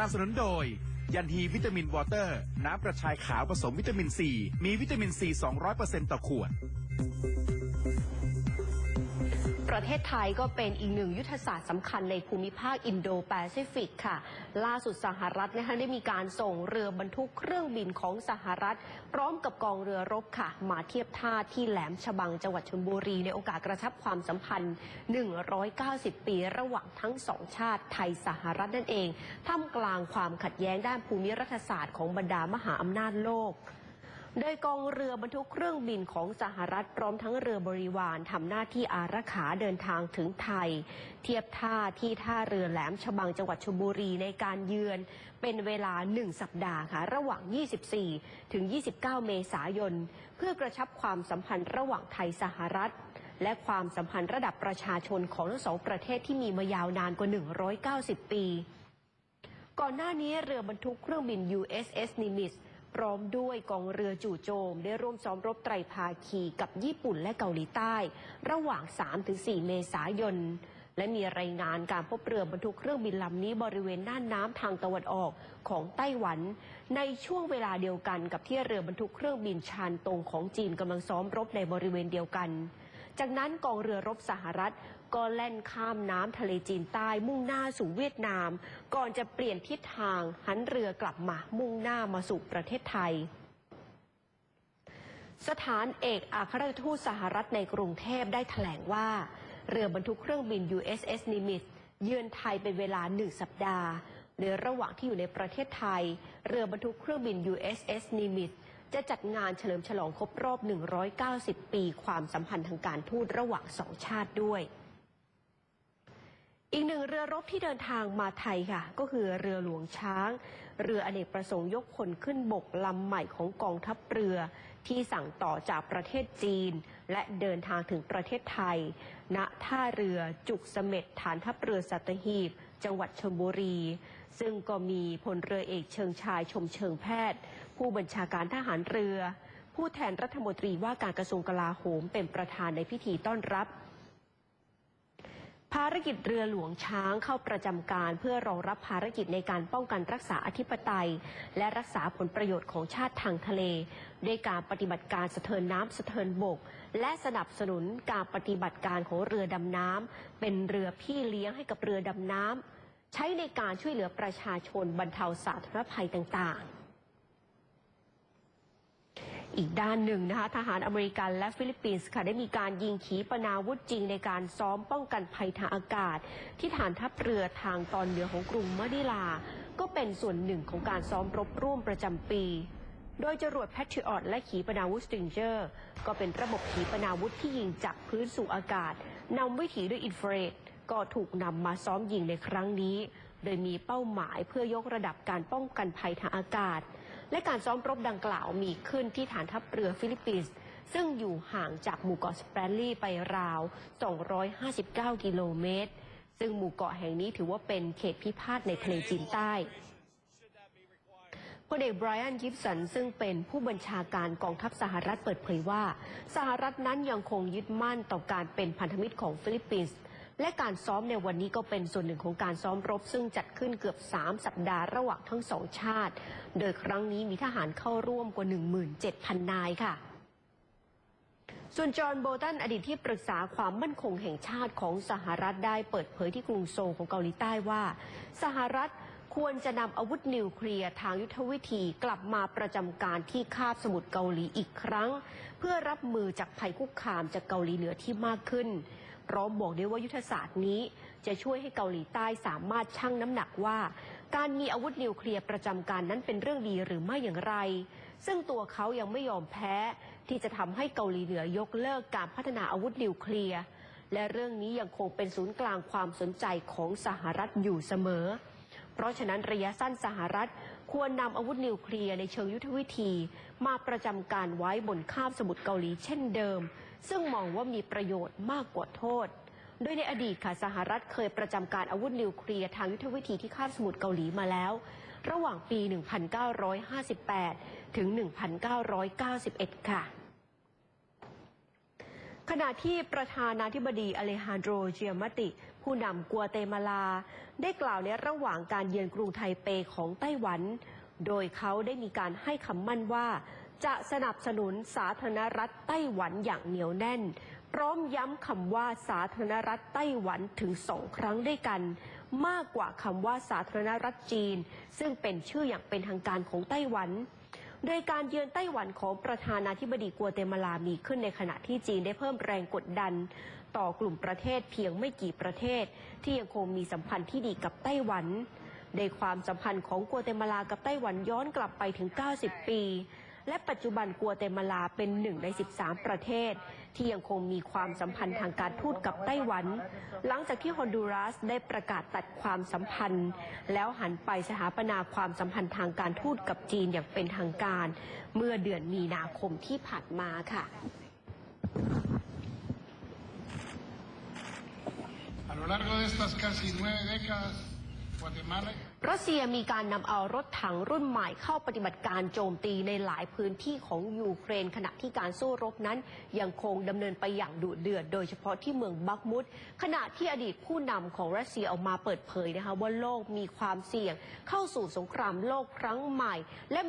นับสนุนโดย ยันฮีวิตามินวอเตอร์ น้ำกระชายขาวผสมวิตามินซี มีวิตามินซี 200%ต่อขวด ประเทศไทยก็เป็นอีกหนึ่งยุทธศาสตร์สำคัญในภูมิภาคอินโดแปซิฟิกค่ะ ล่าสุดสหรัฐนะคะได้มีการส่งเรือบรรทุกเครื่องบินของสหรัฐ พร้อมกับกองเรือรบค่ะ มาเทียบท่าที่แหลมฉบังจังหวัดชลบุรี ในโอกาสกระชับความสัมพันธ์ 190 ปีระหว่างทั้งสองชาติไทยสหรัฐนั่นเอง ท่ามกลางความขัดแย้งด้านภูมิรัฐศาสตร์ของบรรดามหาอำนาจโลก โดยกองเรือบรรทุกเครื่องบินของสหรัฐพร้อมทั้งเรือบริวารทำหน้าที่อารักขาเดินทางถึงไทย เทียบท่าที่ท่าเรือแหลมฉบังจังหวัดชลบุรีในการเยือน เป็นเวลา 1 สัปดาห์ค่ะ ระหว่าง 24 ถึง 29 เมษายน เพื่อกระชับความสัมพันธ์ระหว่างไทยสหรัฐ และความสัมพันธ์ระดับประชาชนของทั้งสองประเทศที่มีมายาวนานกว่า 190 ปีก่อนหน้านี้เรือบรรทุกเครื่องบิน USS Nimitz พร้อมด้วยกองเรือจู่โจม ได้ร่วมซ้อมรบไตรภาคีกับญี่ปุ่นและเกาหลีใต้ ระหว่าง 3-4 เมษายน และมีรายงานการพบเรือบรรทุกเครื่องบินลำนี้บริเวณน่านน้ำทางตะวันออกของไต้หวัน ในช่วงเวลาเดียวกันกับที่เรือบรรทุกเครื่องบินชานตงของจีนกำลังซ้อมรบในบริเวณเดียวกันจากนั้นกองเรือรบสหรัฐ ก็แล่นข้ามน้ำทะเลจีนใต้มุ่งหน้าสู่เวียดนาม ก่อนจะเปลี่ยนทิศทางหันเรือกลับมามุ่งหน้ามาสู่ประเทศไทยสถานเอกอัครราชทูตสหรัฐในกรุงเทพได้แถลงว่า เรือบรรทุกเครื่องบิน USS Nimitz เยือนไทยเป็นเวลาหนึ่งสัปดาห์ในระหว่างที่อยู่ในประเทศไทย เรือบรรทุกเครื่องบิน USS Nimitz จะจัดงานเฉลิมฉลองครบรอบ 190 ปีความสัมพันธ์ทางการทูตระหว่างสองชาติด้วย อีกหนึ่งเรือรบที่เดินทางมาไทยค่ะ ก็คือเรือหลวงช้าง เรืออเนกประสงค์ยกพลขึ้นบกลำใหม่ของกองทัพเรือ ที่สั่งต่อจากประเทศจีน และเดินทางถึงประเทศไทย ณท่าเรือจุกเสม็ดฐานทัพเรือสัตหีบ จังหวัดชลบุรี ซึ่งก็มีพลเรือเอกเชิงชายชมเชิงแพทย์ ผู้บัญชาการทหารเรือ ผู้แทนรัฐมนตรีว่าการกระทรวงกลาโหมเป็นประธานในพิธีต้อนรับ ภารกิจเรือหลวงช้างเข้าประจำการเพื่อรองรับภารกิจในการป้องกันรักษาอธิปไตย และรักษาผลประโยชน์ของชาติทางทะเล ด้วยการปฏิบัติการสะเทินน้ำสะเทินบก และสนับสนุนการปฏิบัติการของเรือดำน้ำเป็นเรือพี่เลี้ยงให้กับเรือดำน้ำใช้ในการช่วยเหลือประชาชนบรรเทาสาธารณภัยต่างๆ อีกด้านหนึ่งนะคะทหารอเมริกันและฟิลิปปินส์ค่ะได้มีการยิงขีปนาวุธจริงในการซ้อมป้องกันภัยทางอากาศ ที่ฐานทัพเรือทางตอนเหนือของกรุงมะนิลา ก็เป็นส่วนหนึ่งของการซ้อมรบร่วมประจำปี โดยจรวดแพทริออตและขีปนาวุธสติงเจอร์ ก็เป็นระบบขีปนาวุธที่ยิงจากพื้นสู่อากาศนำวิถีด้วยอินฟราเรดก็ถูกนำมาซ้อมยิงในครั้งนี้ โดยมีเป้าหมายเพื่อยกระดับการป้องกันภัยทางอากาศ และการซ้อมรบดังกล่าวมีขึ้นที่ฐานทัพเรือฟิลิปปินส์ซึ่งอยู่ห่างจากหมู่เกาะสเปรลลี่ไปราว 259 กิโลเมตร ซึ่งหมู่เกาะแห่งนี้ถือว่าเป็นเขตพิพาทในทะเลจีนใต้พลเอกไบรอันกิฟสันซึ่งเป็นผู้บัญชาการกองทัพสหรัฐเปิดเผยว่า สหรัฐนั้นยังคงยึดมั่นต่อการเป็นพันธมิตรของฟิลิปปินส์ และการซ้อมในวันนี้ก็เป็นส่วนหนึ่งของการซ้อมรบ ซึ่งจัดขึ้นเกือบ 3 สัปดาห์ระหว่างทั้งสองชาติ โดยครั้งนี้มีทหารเข้าร่วมกว่า 17,000 นายค่ะส่วนจอห์นโบตันอดีตที่ปรึกษาความมั่นคงแห่งชาติของสหรัฐได้เปิดเผยที่กรุงโซลของเกาหลีใต้ว่า สหรัฐควรจะนำอาวุธนิวเคลียร์ทางยุทธวิธีกลับมาประจำการที่คาบสมุทรเกาหลีอีกครั้ง เพื่อรับมือจากภัยคุกคามจากเกาหลีเหนือที่มากขึ้น พร้อมบอกด้วยว่ายุทธศาสตร์นี้ จะช่วยให้เกาหลีใต้สามารถชั่งน้ำหนักว่า การมีอาวุธนิวเคลียร์ประจำการนั้นเป็นเรื่องดีหรือไม่อย่างไร ซึ่งตัวเขายังไม่ยอมแพ้ ที่จะทำให้เกาหลีเหนือยกเลิกการพัฒนาอาวุธนิวเคลียร์และเรื่องนี้ยังคงเป็นศูนย์กลางความสนใจของสหรัฐอยู่เสมอ เพราะฉะนั้นระยะสั้นสหรัฐควรนำอาวุธนิวเคลียร์ในเชิงยุทธวิธี มาประจำการไว้บนคาบสมุทรเกาหลีเช่นเดิม ซึ่งมองว่ามีประโยชน์มากกว่าโทษ โดยในอดีตค่ะสหรัฐเคยประจำการอาวุธนิวเคลียร์ทางยุทธวิธีที่คาบสมุทรเกาหลีมาแล้ว ระหว่างปี 1958 ถึง 1991 ค่ะขณะที่ประธานาธิบดีอเลฮานโดรเจียมติ ผู้นำกัวเตมาลา ได้กล่าวในระหว่างการเยือนกรุงไทเปของไต้หวัน โดยเขาได้มีการให้คำมั่นว่า จะสนับสนุนสาธารณรัฐไต้หวันอย่างเหนียวแน่น พร้อมย้ำคำว่าสาธารณรัฐไต้หวันถึงสองครั้งด้วยกัน มากกว่าคำว่าสาธารณรัฐจีน ซึ่งเป็นชื่ออย่างเป็นทางการของไต้หวันโดยการเยือนไต้หวันของประธานาธิบดีกัวเตมาลามีขึ้นในขณะที่จีนได้เพิ่มแรงกดดัน ต่อกลุ่มประเทศเพียงไม่กี่ประเทศ ที่ยังคงมีสัมพันธ์ที่ดีกับไต้หวัน ในความสัมพันธ์ของกัวเตมาลากับไต้หวันย้อนกลับไปถึง 90 ปี และปัจจุบันกัวเตมาลาเป็นหนึ่งใน 13 ประเทศ ที่ยังคงมีความสัมพันธ์ทางการทูตกับไต้หวัน หลังจากที่ฮอนดูรัสได้ประกาศตัดความสัมพันธ์ แล้วหันไปสถาปนาความสัมพันธ์ทางการทูตกับจีนอย่างเป็นทางการ เมื่อเดือนมีนาคมที่ผ่านมาค่ะ รัสเซียมีการนำเอารถถังรุ่นใหม่เข้าปฏิบัติการโจมตีในหลายพื้นที่ของยูเครน ขณะที่การสู้รบนั้น ยังคงดำเนินไปอย่างดุเดือด โดยเฉพาะที่เมืองบักมุดขณะที่อดีตผู้นำของรัสเซียออกมาเปิดเผยนะคะว่าโลกมีความเสี่ยงเข้าสู่สงครามโลกครั้งใหม่และ